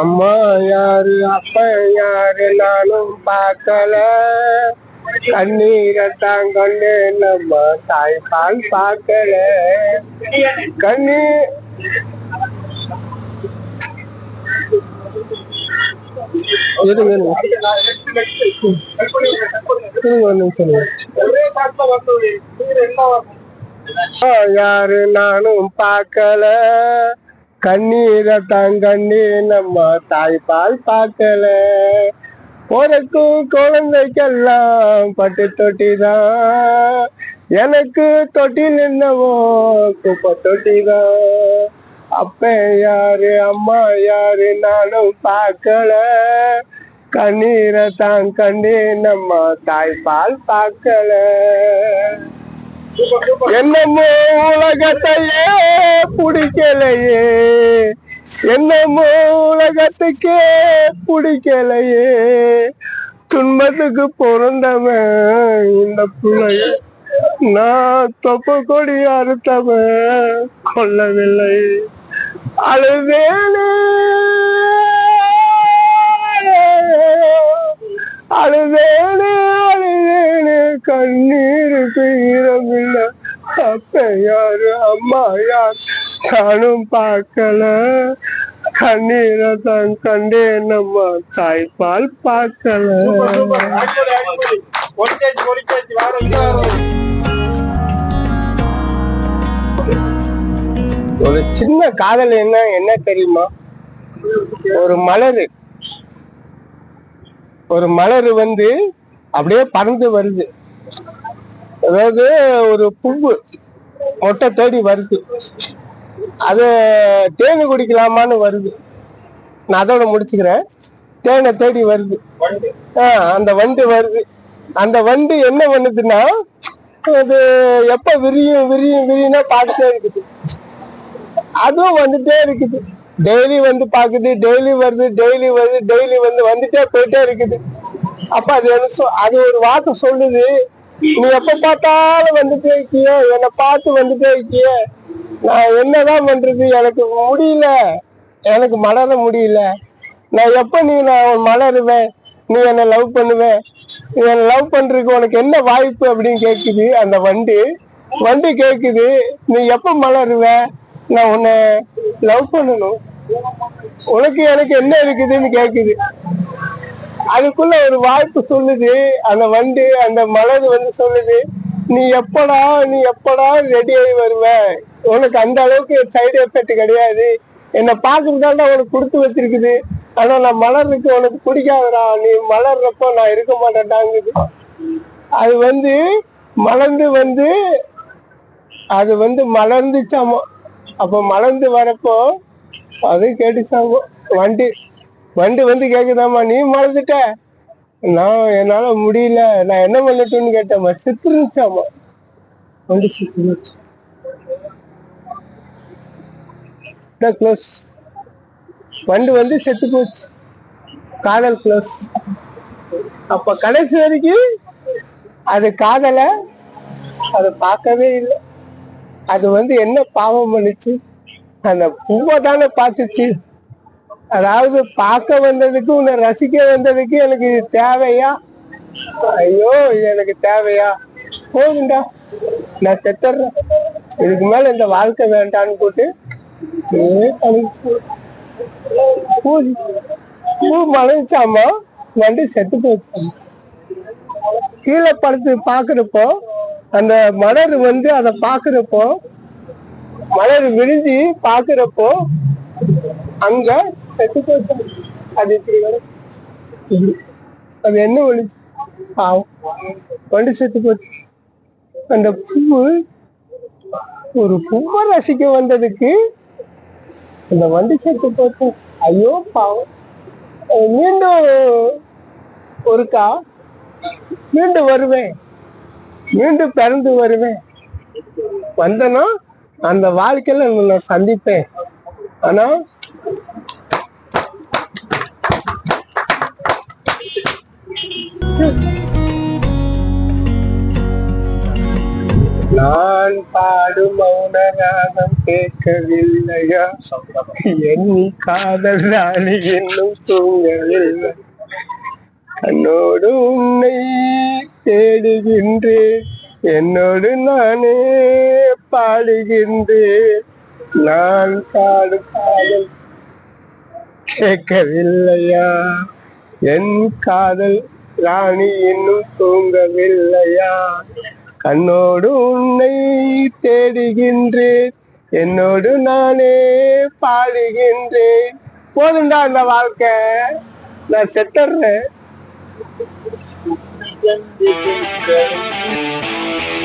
அம்மா யாரு அப்பா யாரு நானும் பார்க்கல. கண்ணீரை தான் கொண்டு நம்ம தாய்ப்பால் பார்க்கல. கண்ணீர் இருங்க இருங்க. ஒரு நிமிஷம் யாரு நானும் பார்க்கல. கண்ணீரை தான் நம்ம தாய்ப்பால் பார்க்கல. போறக்கும் குழந்தைக்கெல்லாம் பட்டு தொட்டி தான் எனக்கு தொட்டில் என்னவோ குப்பை தொட்டி தான் அப்ப யாரு அம்மா யாரு நானும் பார்க்கல. கண்ணீரை தான் கண்ணி நம்ம தாய்ப்பால் பார்க்கல. என்னமோ உலகத்தையே பிடிக்கலையே. என்னமோ உலகத்துக்கே பிடிக்கலையே. துன்பத்துக்கு பிறந்தவன் இந்த பிள்ளைய நான் தொப்ப கொடி அறுத்தவன் கொல்லவில்லை. அழுதேனே. அழுதேனே அழுதேனே கண்ணீருக்கு ஈரமில்லை அப்ப யாரு? அம்மா யார்? நானும் பார்க்கல. கண்ணீரை தான் கண்டேன் நம்ம தாய்ப்பால் பார்க்கல. ஒரு சின்ன காதல் என்ன என்ன தெரியுமா? ஒரு மலரு. ஒரு மலர் வந்து அப்படியே பறந்து வருது. அதாவது ஒரு பூவு மொட்டை தேடி வருது. அது தேனி குடிக்கலாமான்னு வருது. நான் அதோட முடிச்சுக்கிறேன். தேனை தேடி வருது. அந்த வண்டு வருது. அந்த வண்டு என்ன பண்ணுதுன்னா அது எப்ப விரியும் விரியும் விரியும்னா பார்த்துட்டே இருக்குது. அதுவும் வந்துட்டே இருக்குது. டெய்லி வந்து பாக்குது டெய்லி வருது டெய்லி வருது டெய்லி வந்து வந்துட்டே போயிட்டே இருக்குது. அப்ப அது என்ன சொ- அது ஒரு வார்த்தை சொல்லுது. நீ எப்ப பார்த்தாலும் வந்துட்டே இருக்கிய என்னை பார்த்து வந்துட்டே இருக்கிய. நான் என்னதான் பண்றது? எனக்கு முடியல. எனக்கு மலர முடியல. நான் எப்ப நீ நான் மலருவேன்? நீ என்ன லவ் பண்ணுவேன்? நீ என்ன லவ் பண்றதுக்கு உனக்கு என்ன வாய்ப்பு அப்படின்னு கேக்குது அந்த வண்டு. வண்டு கேக்குது நீ எப்ப மலருவேன் நான் உன்னை லவ் பண்ணணும். உனக்கு எனக்கு என்ன இருக்குதுன்னு கேக்குது. அதுக்குள்ள ஒரு வாய்ப்பு சொல்லுது. அந்த வண்டு அந்த மலர் வந்து சொல்லுது. நீ எப்படா நீ எப்படா ரெடி ஆகி வருவ? உனக்கு அந்த அளவுக்கு சைடு எஃபெக்ட் கிடையாது. என்னை பாக்குறதால உனக்கு கொடுத்து வச்சிருக்குது. ஆனா நான் மலருக்கு உனக்கு பிடிக்காதடா. நீ மலர்றப்போ நான் இருக்க மாட்டேன்டாங்குது. அது வந்து மலர்ந்து வந்து அது வந்து மலர்ந்துச்சாமா? அப்ப மலர்ந்து வரப்போ அது கேட்டுச்சாமா வண்டி வண்டு வந்து கேக்குதாம்மா நீ மறந்துட்ட நான் என்னால முடியல. நான் என்ன பண்ணட்டும்னு கேட்டேம்மா செத்துருந்துச்சாமா வண்டி செத்துருந்துச்சு. க்ளோஸ் வண்டு வந்து செத்து போச்சு. காதல் க்ளோஸ் அப்ப கடைசி வரைக்கும் அது காதலை அதை பார்க்கவே இல்லை. அது வந்து என்ன பாவம் பண்ணுச்சு? அந்த பூவை தானே பார்த்துச்சு. அதாவது பார்க்க வந்ததுக்கு உன்னை ரசிக்க வந்ததுக்கு எனக்கு இது தேவையா? ஐயோ இது எனக்கு தேவையா? போகுண்டா நான் செத்துறேன் இதுக்கு மேல இந்த வாழ்க்கை வேண்டான்னு போட்டு பூ பூ மலைச்சாமா வண்டி செத்து போச்சாமா கீழே படுத்து பாக்குறப்போ அந்த மலர் வந்து அதை பாக்குறப்போ மலர் விரிஞ்சு பாக்குறப்போ அங்க செத்து போச்சு. அது இப்படி அது என்ன ஒழிச்சு பாவம். வண்டி செத்து போச்சு. அந்த பூவு ஒரு பூவை ரசிக்க வந்ததுக்கு அந்த வண்டி செத்து போச்சு. ஐயோ பாவம். மீண்டும் ஒருக்கா மீண்டும் வருவேன். மீண்டும் பிறந்து வருவேன். வந்தனா அந்த வாழ்க்கையில நான் சந்திப்பேன். ஆனா நான் பாடும் மௌனராகம் கேட்கவில்லையா? என் காதல் ராணி இன்னும் தூங்கவில்லை. கண்ணோடு உன்னை தேடுகின்றேன். என்னோடு நானே பாடுகின்றேன். நான் பாடு பாடல் கேட்கவில்லையா? என் காதல் ராணி இன்னும் தூங்கவில்லையா? கண்ணோடு உன்னை தேடுகின்றேன். என்னோடு நானே பாடுகின்றேன். போதுண்டா இந்த வாழ்க்கை. நான் செத்துறேன் sen de sen